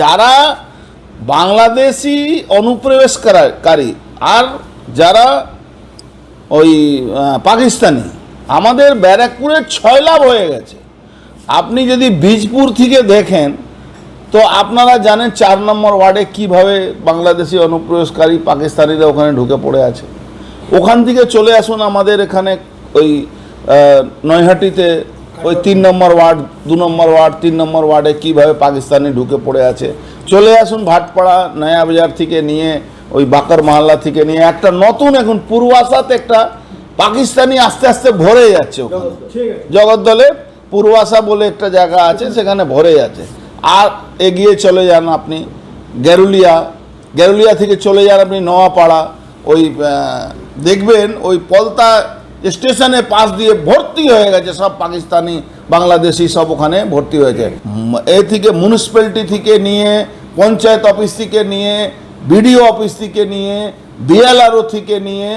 যারা বাংলাদেশি অনুপ্রবেশ অনুপ্রবেশকারী আর যারা ওই পাকিস্তানি, আমাদের ব্যারাকপুরের ছয় লাভ হয়ে গেছে। আপনি যদি বীজপুর থেকে দেখেন, তো আপনারা জানেন চার নম্বর ওয়ার্ডে কীভাবে বাংলাদেশি অনুপ্রবেশকারী পাকিস্তানিরা ওখানে ঢুকে পড়ে আছে। ওখান থেকে চলে আসুন আমাদের এখানে ওই নৈহাটিতে ওই তিন নম্বর ওয়ার্ড দু নম্বর ওয়ার্ড তিন নম্বর ওয়ার্ডে কীভাবে পাকিস্তানি ঢুকে পড়ে আছে। চলে আসুন ভাটপাড়া নয়া বাজার থেকে নিয়ে ওই বাকর মহল্লা থেকে নিয়ে। একটা নতুন এখন পূর্বাসাতে একটা পাকিস্তানি আস্তে আস্তে ভরে যাচ্ছে ওখানে। জগদ্দলে পূর্বাসা বলে একটা জায়গা আছে সেখানে ভরে যাচ্ছে। আর এগিয়ে চলে যান আপনি গ্যারুলিয়া গ্যারুলিয়া থেকে চলে যান আপনি নোয়াপাড়া। ওই দেখবেন ওই পলতা স্টেশনের পাশ দিয়ে ভর্তি হয়ে গেছে, সব পাকিস্তানি, বাংলাদেশি সব ওখানে ভর্তি হয়েছে। এ থেকে মিউনিসিপ্যালিটি থেকে নিয়ে, পঞ্চায়েত অফিস থেকে নিয়ে বিডিও অফিস থেকে নিয়ে বিএলআরও থেকে নিয়ে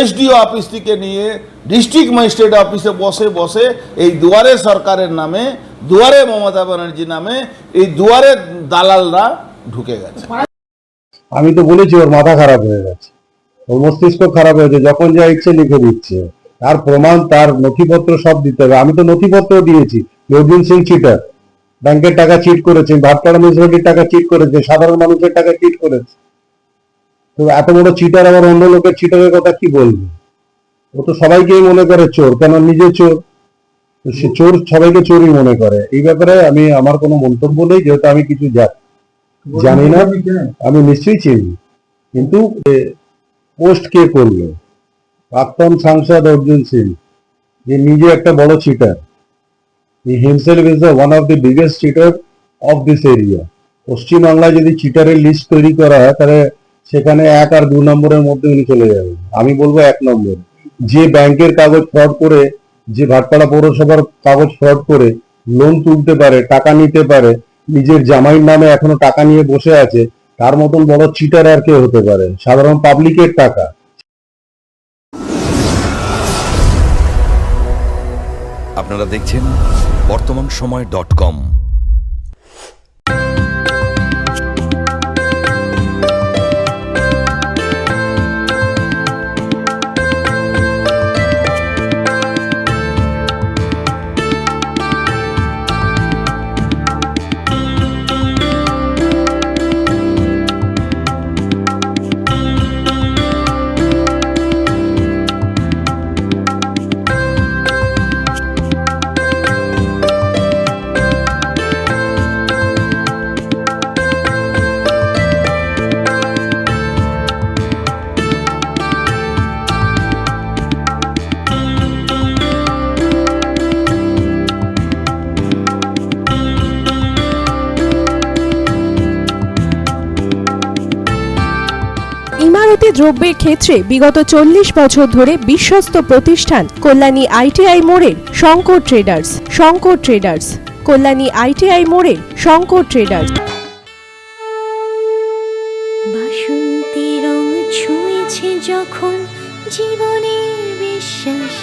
এসডিও অফিস থেকে নিয়ে ডিস্ট্রিক্ট ম্যাজিস্ট্রেট অফিসে বসে বসে এই দুয়ারে সরকারের নামে, দুয়ারে মমতা ব্যানার্জি নামে এই দুয়ারে দালালরা ঢুকে গেছে। আমি তো বলেছি ওর মাথা খারাপ হয়ে গেছে। ওর মস্তিষ্ক খারাপ হয়েছে যখন যা ইচ্ছে লিখে দিচ্ছে। তার প্রমাণ তার নথিপত্র সব দিতে হবে। আমি তো নথিপত্র দিয়েছি অর্জুন সিং চিটার ব্যাংকের টাকা চিট করেছে ভাটপাড়া মিউনিসিপালিটির টাকা চিট করেছে সাধারণ মানুষের টাকা চিট করেছে। তো এত বড় চিটার আবার অন্য লোকের চিটারের কথা কি বলবে? ও তো সবাইকেই মনে করে চোর কেন নিজে চোর? সে চোর সবাইকে চোরই মনে করে। এই ব্যাপারে আমি আমার কোনো মন্তব্য নেই যেহেতু আমি কিছু জানি না। আমি নিশ্চয়ই চিনি। কিন্তু পোস্ট কে করল? প্রাক্তন সাংসদ অর্জুন সিং, যে নিজে একটা বড় cheater he himself is the one of the biggest cheater of this area পশ্চিমবাংলায় যদি চিটারের লিস্ট তৈরি করা হয়, তাহলে সেখানে এক আর দু নম্বরের মধ্যে উনি চলে যাবেন। আমি বলব এক নম্বর। যে ব্যাংকের কাগজ ফ্রড করে, যে ভাটপাড়া পৌরসভার কাগজ ফ্রড করে লোন তুলতে পারে, টাকা নিতে পারে, নিজের জামাইয়ের নামে এখনও টাকা নিয়ে বসে আছে তার মতন বড় চিটার আর কে হতে পারে। সাধারণ পাবলিকের টাকা। আপনারা দেখছেন বর্তমান সময় ডট কম ইমারতি দ্রব্যের ক্ষেত্রে বিগত চল্লিশ বছর ধরে বিশ্বস্ত প্রতিষ্ঠান কল্যাণী আইটিআই মোড়ের Shankar traders Shankar traders, Kalyani ITI মোড়ের শঙ্কর ট্রেডার্স। যখন জীবনের বিশ্বাস।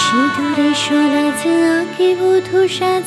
সিঁদুরে সরাজ, আঁকে বধু সাজ